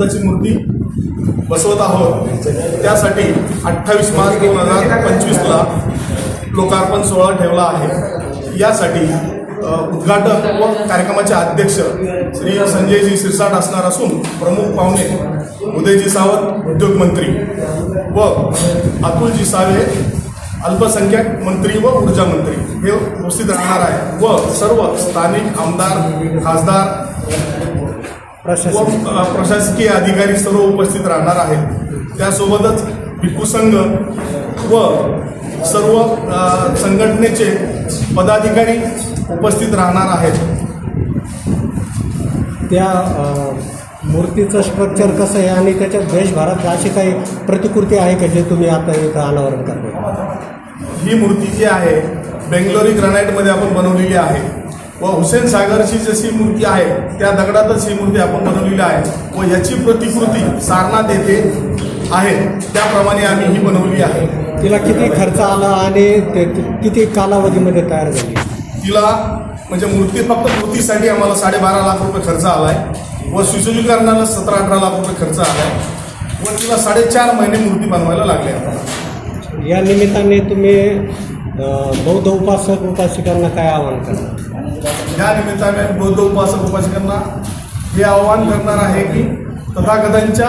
बुद्धाची मूर्ती बसवत आहोत. त्यासाठी अठ्ठावीस मार्च दोन हजार पंचवीसला लोकार्पण सोहळा ठेवला आहे. यासाठी उद्घाटन उद्घाटक व कार्यक्रमाचे अध्यक्ष श्री संजयजी सिरसाट असणार असून प्रमुख पाहुणे उदयजी सावंत उद्योगमंत्री व अतुलजी सावे अल्पसंख्याक मंत्री व ऊर्जा मंत्री हे उपस्थित राहणार आहे व सर्व स्थानिक आमदार खासदार प्रशासकीय. अधिकारी सर्व उपस्थित राहणार आहेत. त्यासोबतच भिक्खू संघ व सर्व संघटनेचे पदाधिकारी उपस्थित राहणार आहेत. त्या मूर्तीचं स्ट्रक्चर कसं आहे आणि त्याच्यात देशभरात अशी काही प्रतिकृती आहे का जे तुम्ही आता इथं अनावरण करता ही मूर्ती जी आहे बेंगलोरी ग्रॅनाईटमध्ये आपण बनवलेली आहे. व हुसेन सागरची जशी मूर्ती आहे त्या दगडातच ही मूर्ती आपण बनवलेली आहे व याची प्रतिकृती सारनाथ येथे आहे. त्याप्रमाणे आम्ही ही बनवली आहे. तिला किती खर्च आला आणि किती कालावधीमध्ये तयार झाली? तिला म्हणजे मूर्ती फक्त मूर्तीसाठी आम्हाला साडेबारा लाख रुपये खर्च आला आहे व सुशोभीकरणाला सतरा अठरा लाख रुपये खर्च आला आहे व तिला साडेचार महिने मूर्ती बनवायला लागले आहेत या निमित्ताने तुम्ही बौद्ध उपासक उपासिकांना काय आवाहन करणार? या निमित्ताने बौद्ध उपासक उपासकांना हे आवाहन करणार आहे की तथागतांच्या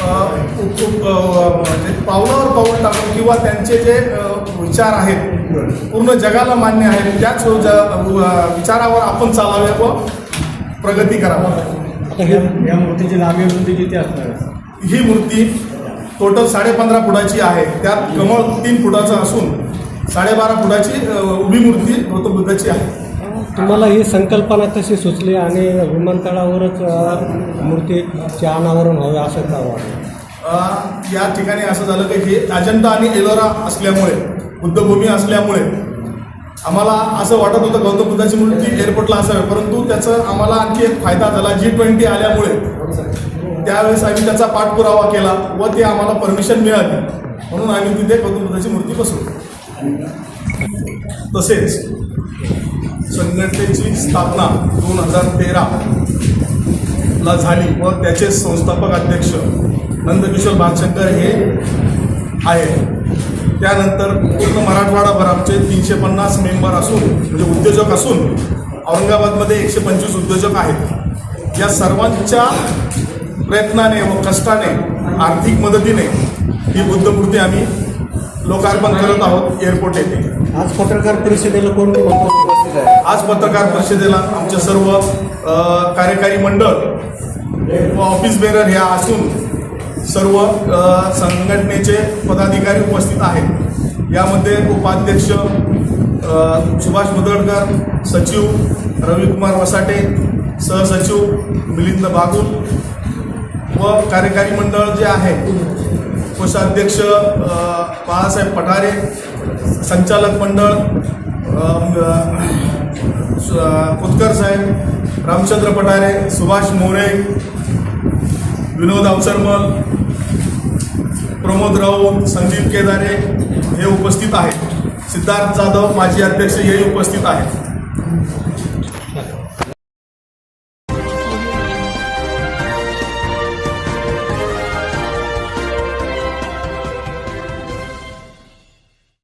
म्हणजे पावलावर पाऊल टाकून किंवा त्यांचे जे विचार आहेत पूर्ण जगाला मान्य आहेत त्याच विचारावर आपण चालावे व प्रगती करावी. या मूर्तीची लांबी रुंदी किती असणार? ही मूर्ती टोटल साडेपंधरा फुटाची आहे. त्यात कमळ तीन फुटाचं असून साडेबारा फुटाची उभी मूर्ती गौतम बुद्धाची आहे. तुम्हाला ही संकल्पना कशी सुचली आणि विमानतळावरच मूर्तीचे अनावरण व्हावे असं का वाटलं? या ठिकाणी असं झालं की हे अजंता आणि एलोरा असल्यामुळे बुद्धभूमी असल्यामुळे आम्हाला असं वाटत होतं गौतम बुद्धाची मूर्ती एअरपोर्टला असावी परंतु त्याचं आम्हाला आणखी एक फायदा झाला. जी ट्वेंटी आल्यामुळे त्यावेळेस आम्ही त्याचा पाठपुरावा केला व ते आम्हाला परमिशन मिळाली. म्हणून आम्ही तिथे गौतम बुद्धाची मूर्ती बसवली. तसेच संघटनेची स्थापना दोन हजार तेराला झाली व त्याचे संस्थापक अध्यक्ष नंदकिशोर भातशंकर हे आहेत. त्यानंतर पूर्ण मराठवाडाभर आमचे तीनशे पन्नास मेंबर असून म्हणजे उद्योजक असून औरंगाबादमध्ये एकशे पंचवीस उद्योजक आहेत. या सर्वांच्या प्रयत्नाने व कष्टाने आर्थिक मदतीने ही बुद्धमूर्ती आम्ही लोकार्पण करत आहोत एअरपोर्ट येथे. आज पत्रकार परिषदेला कोण कोण उपस्थित आहे? आज पत्रकार परिषदेला आमचे सर्व अ, कार्यकारी मंडळ व ऑफिस बेरर ह्या असून सर्व अ, संघटनेचे पदाधिकारी उपस्थित आहेत. यामध्ये उपाध्यक्ष अ, सुभाष मुदळकर सचिव रविकुमार वसाटे सहसचिव मिलिंद बागुल व कार्यकारी मंडळ जे आहे कोषाध्यक्ष अ, बाळासाहेब पठारे संचालक मंडळ अम, कुतकर साहेब रामचंद्र पटारे सुभाष मोरे विनोद अवसरमल प्रमोद राऊत संदीप केदारे हे उपस्थित आहेत. सिद्धार्थ जाधव माजी अध्यक्ष हेही उपस्थित आहेत.